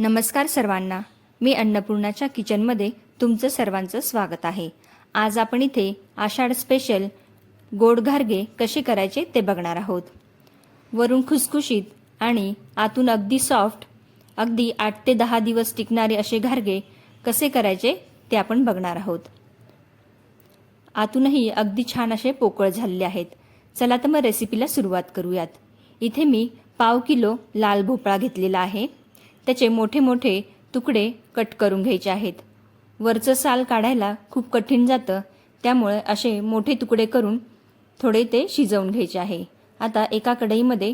नमस्कार सर्वांना. मी अन्नपूर्णाच्या किचनमध्ये तुमचं सर्वांचं स्वागत आहे. आज आपण इथे आषाढ स्पेशल गोड घारगे कसे करायचे ते बघणार आहोत. वरून खुसखुशीत आणि आतून अगदी सॉफ्ट अगदी आठ ते दहा दिवस टिकणारे असे घारगे कसे करायचे ते आपण बघणार आहोत. आतूनही अगदी छान असे पोकळ झालेले आहेत. चला तर मग रेसिपीला सुरुवात करूयात. इथे मी पाव किलो लाल भोपळा घेतलेला आहे. त्याचे मोठे मोठे तुकडे कट करून घ्यायचे आहेत. वरचं साल काढायला खूप कठीण जातं त्यामुळे असे मोठे तुकडे करून थोडे ते शिजवून घ्यायचे आहे. आता एका कढईमध्ये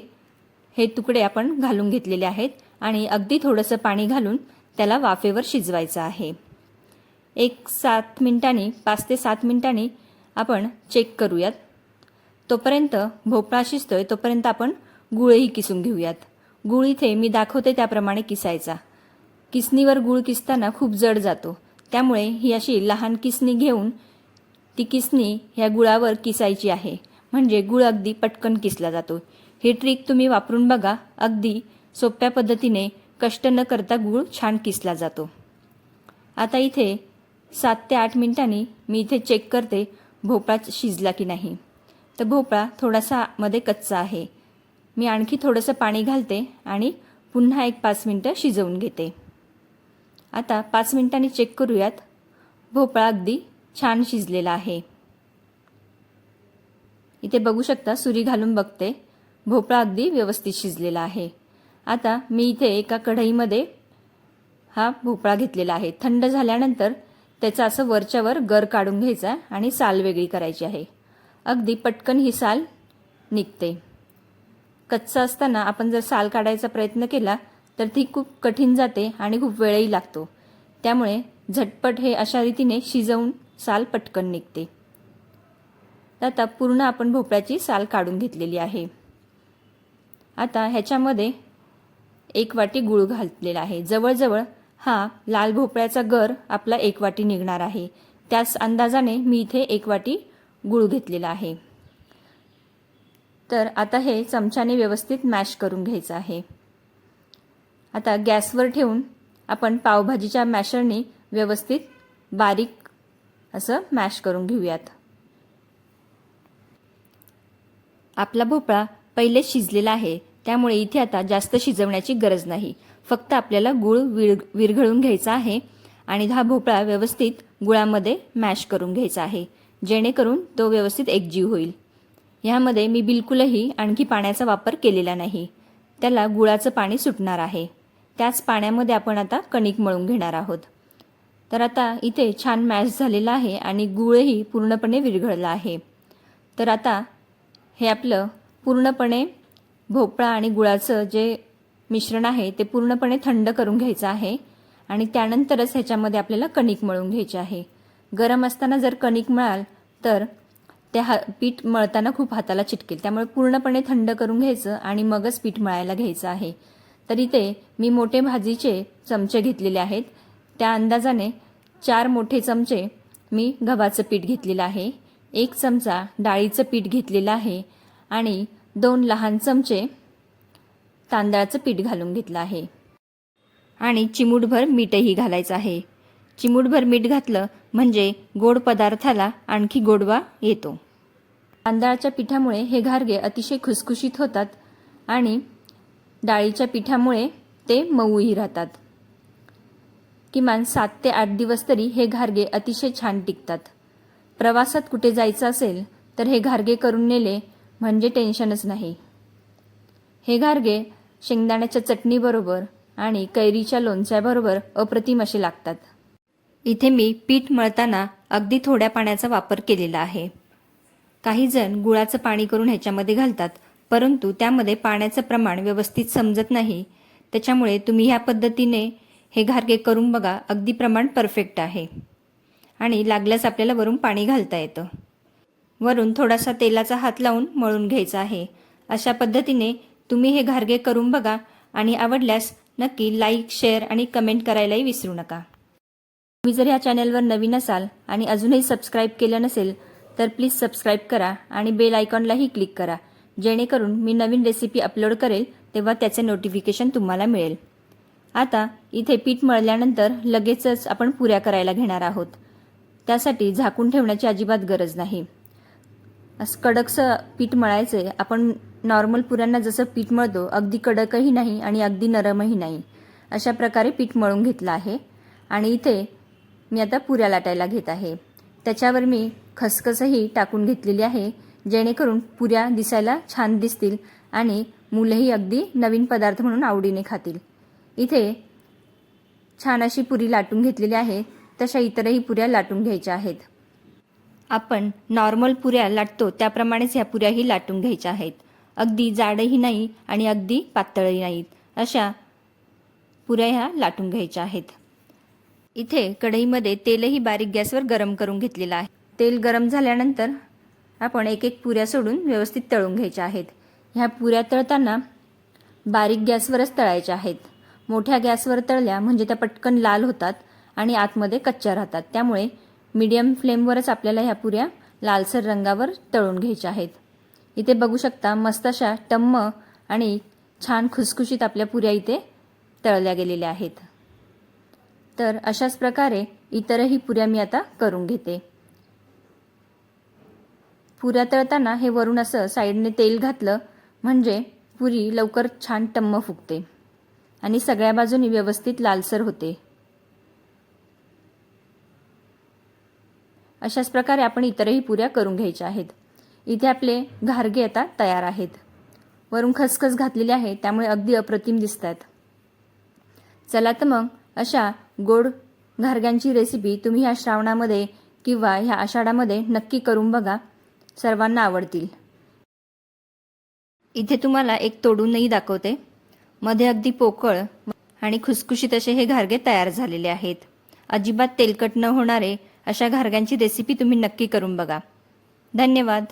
हे तुकडे आपण घालून घेतलेले आहेत आणि अगदी थोडंसं पाणी घालून त्याला वाफेवर शिजवायचं आहे. एक सात मिनिटांनी पाच ते सात मिनिटांनी आपण चेक करूयात. तोपर्यंत भोपळा शिजतोय तोपर्यंत आपण गुळही किसून घेऊयात. गुळ इथे मी दाखवते त्याप्रमाणे किसायचा. किसनीवर गुळ किसताना खूप जड जातो. त्यामुळे ही अशी लहान किसनी घेऊन ती किसनी ह्या गुळावर किसायची आहे. म्हणजे गुळ अगदी पटकन किसला जातो. ही ट्रिक तुम्ही वापरून बघा. अगदी सोप्या पद्धतीने कष्ट न करता गुळ छान किसला जातो. आता इथे सात ते आठ मिनिटांनी मी इथे चेक करते भोपळा शिजला की नाही. तर भोपळा थोडासा मध्ये कच्चा आहे. मी आणखी थोडंसं पाणी घालते आणि पुन्हा एक पाच मिनटं शिजवून घेते. आता पाच मिनिटांनी चेक करूयात. भोपळा अगदी छान शिजलेला आहे. इथे बघू शकता सुरी घालून बघते. भोपळा अगदी व्यवस्थित शिजलेला आहे. आता मी इथे एका कढईमध्ये हा भोपळा घेतलेला आहे. थंड झाल्यानंतर त्याचा असं वरच्यावर गर काढून घ्यायचा आणि साल वेगळी करायची आहे. अगदी पटकन ही साल निघते. कच्चा असताना आपण जर साल काढायचा प्रयत्न केला तर ती खूप कठीण जाते आणि खूप वेळही लागतो. त्यामुळे झटपट हे अशा रीतीने शिजवून साल पटकन निघते. आता पूर्ण आपण भोपळ्याची साल काढून घेतलेली आहे. आता ह्याच्यामध्ये एक वाटी गूळ घातलेला आहे. जवळजवळ हा लाल भोपळ्याचा गर आपला एक वाटी निघणार आहे. त्याच अंदाजाने मी इथे एक वाटी गूळ घेतलेला आहे. तर आता हे चमच्याने व्यवस्थित मॅश करून घ्यायचं आहे. आता गॅसवर ठेवून आपण पावभाजीच्या मॅशरने व्यवस्थित बारीक असं मॅश करून घेऊयात. आपला भोपळा पहिले शिजलेला आहे त्यामुळे इथे आता जास्त शिजवण्याची गरज नाही. फक्त आपल्याला गुळ विर विरघळून घ्यायचा आहे आणि हा भोपळा व्यवस्थित गुळामध्ये मॅश करून घ्यायचा आहे जेणेकरून तो व्यवस्थित एकजीव होईल. ह्यामध्ये मी बिलकुलही आणखी पाण्याचा वापर केलेला नाही. त्याला गुळाचं पाणी सुटणार आहे. त्याच पाण्यामध्ये आपण आता कणिक मळून घेणार आहोत. तर आता इथे छान मॅश झालेला आहे आणि गुळही पूर्णपणे विरघळला आहे. तर आता हे आपलं पूर्णपणे भोपळा आणि गुळाचं जे मिश्रण आहे ते पूर्णपणे थंड करून घ्यायचं आहे आणि त्यानंतरच ह्याच्यामध्ये आपल्याला कणिक मळून घ्यायचे आहे. गरम असताना जर कणिक मळाल तर त्या हा पीठ मळताना खूप हाताला चिटकेल. त्यामुळे पूर्णपणे थंड करून घ्यायचं आणि मगच पीठ मळायला घ्यायचं आहे. तर इथे मी मोठे भाजीचे चमचे घेतलेले आहेत. त्या अंदाजाने चार मोठे चमचे मी गव्हाचं पीठ घेतलेलं आहे. एक चमचा डाळीचं पीठ घेतलेलं आहे आणि दोन लहान चमचे तांदळाचं पीठ घालून घेतलं आहे. आणि चिमूटभर मीठही घालायचं आहे. चिमूटभर मीठ घातलं म्हणजे गोड पदार्थाला आणखी गोडवा येतो. तांदळाच्या पिठामुळे हे घारगे अतिशय खुसखुशीत होतात आणि डाळीच्या पिठामुळे ते मऊही राहतात. किमान सात ते आठ दिवस तरी हे घारगे अतिशय छान टिकतात. प्रवासात कुठे जायचं असेल तर हे घारगे करून नेले म्हणजे टेन्शनच नाही. हे घारगे शेंगदाण्याच्या चटणीबरोबर आणि कैरीच्या लोणच्याबरोबर अप्रतिम असे लागतात. इथे मी पीठ मळताना अगदी थोड्या पाण्याचा वापर केलेला आहे. काही जण गुळाचं पाणी करून ह्याच्यामध्ये घालतात परंतु त्यामध्ये पाण्याचं प्रमाण व्यवस्थित समजत नाही. त्याच्यामुळे तुम्ही ह्या पद्धतीने हे घारगे करून बघा अगदी प्रमाण परफेक्ट आहे. आणि लागल्यास आपल्याला वरून पाणी घालता येतं. वरून थोडासा तेलाचा हात लावून मळून घ्यायचा आहे. अशा पद्धतीने तुम्ही हे घारगे करून बघा आणि आवडल्यास नक्की लाईक शेअर आणि कमेंट करायलाही विसरू नका. तुम्ही जर ह्या चॅनलवर नवीन असाल आणि अजूनही सबस्क्राईब केलं नसेल तर प्लीज सबस्क्राईब करा आणि बेल आयकॉनलाही क्लिक करा. जेणेकरून मी नवीन रेसिपी अपलोड करेल तेव्हा त्याचे नोटिफिकेशन तुम्हाला मिळेल. आता इथे पीठ मळल्यानंतर लगेचच आपण पुऱ्या करायला घेणार आहोत. त्यासाठी झाकून ठेवण्याची अजिबात गरज नाही. असं कडकसं पीठ मळायचं आपण नॉर्मल पुऱ्यांना जसं पीठ मळतो अगदी कडकही नाही आणि अगदी नरमही नाही. अशा प्रकारे पीठ मळून घेतलं आहे. आणि इथे मी आता पुऱ्या लाटायला घेत आहे. त्याच्यावर मी खसखसही टाकून घेतलेली आहे जेणेकरून पुऱ्या दिसायला छान दिसतील आणि मुलंही अगदी नवीन पदार्थ म्हणून आवडीने खातील. इथे छान अशी पुरी लाटून घेतलेली आहे तशा इतरही पुऱ्या लाटून घ्यायच्या आहेत. आपण नॉर्मल पुऱ्या लाटतो त्याप्रमाणेच ह्या पुऱ्याही लाटून घ्यायच्या आहेत. अगदी जाडही नाही आणि अगदी पातळही नाहीत अशा पुऱ्या ह्या लाटून घ्यायच्या आहेत. इथे कढईमध्ये तेलही बारीक गॅसवर गरम करून घेतलेलं आहे. तेल गरम झाल्यानंतर आपण एक एक पुऱ्या सोडून व्यवस्थित तळून घ्यायच्या आहेत. ह्या पुऱ्या तळताना बारीक गॅसवरच तळायच्या आहेत. मोठ्या गॅसवर तळल्या म्हणजे त्या पटकन लाल होतात आणि आतमध्ये कच्च्या राहतात. त्यामुळे मीडियम फ्लेमवरच आपल्याला ह्या पुऱ्या लालसर रंगावर तळून घ्यायच्या आहेत. इथे बघू शकता मस्त अशा टम्म आणि छान खुसखुशीत आपल्या पुऱ्या इथे तळल्या गेलेल्या आहेत. तर अशाच प्रकारे इतरही पुऱ्या मी आता करून घेते. पुऱ्या तळताना हे वरून असं साईडने तेल घातलं म्हणजे पुरी लवकर छान टम्म फुगते. आणि सगळ्या बाजूनी व्यवस्थित लालसर होते. अशाच प्रकारे आपण इतरही पुऱ्या करून घ्यायच्या आहेत. इथे आपले घारगे आता तयार आहेत. वरून खसखस घातलेली आहे त्यामुळे अगदी अप्रतिम दिसत आहेत चला तर मग अशा गोड घारग्यांची रेसिपी तुम्ही ह्या श्रावणामध्ये किंवा ह्या आषाढामध्ये नक्की करून बघा. सर्वांना आवडतील. इथे तुम्हाला एक तोडूनही दाखवते. मध्ये अगदी पोकळ आणि खुसखुशीत असे हे घारगे तयार झालेले आहेत. अजिबात तेलकट न होणारे अशा घारग्यांची रेसिपी तुम्ही नक्की करून बघा. धन्यवाद.